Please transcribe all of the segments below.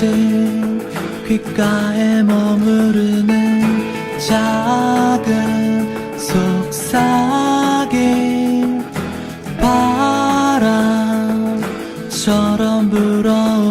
진 귓가에 머무르는 작은 속삭임 바람처럼 불어오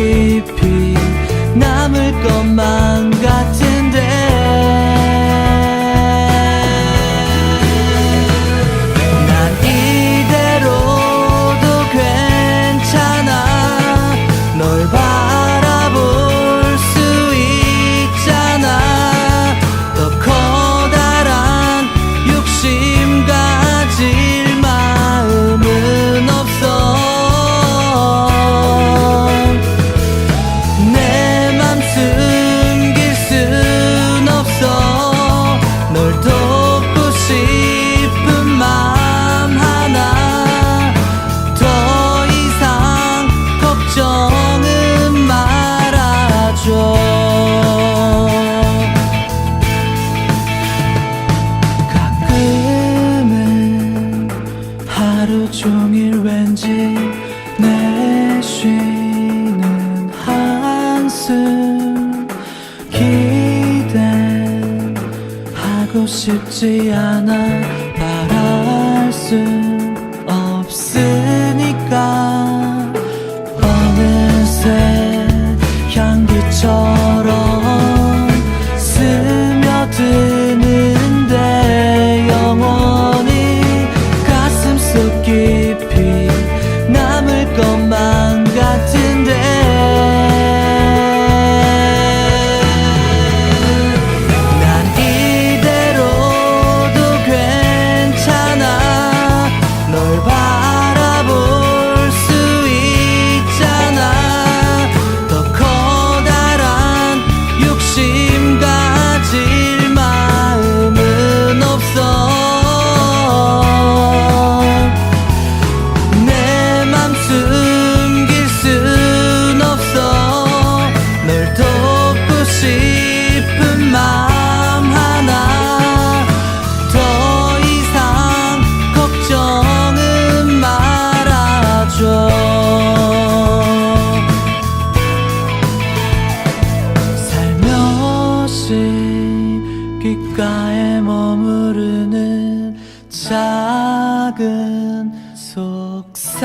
깊이 남을 것만 같은 그댄 하고 싶지 않아 말할 수 귓가에 머무르는 작은 속삭임.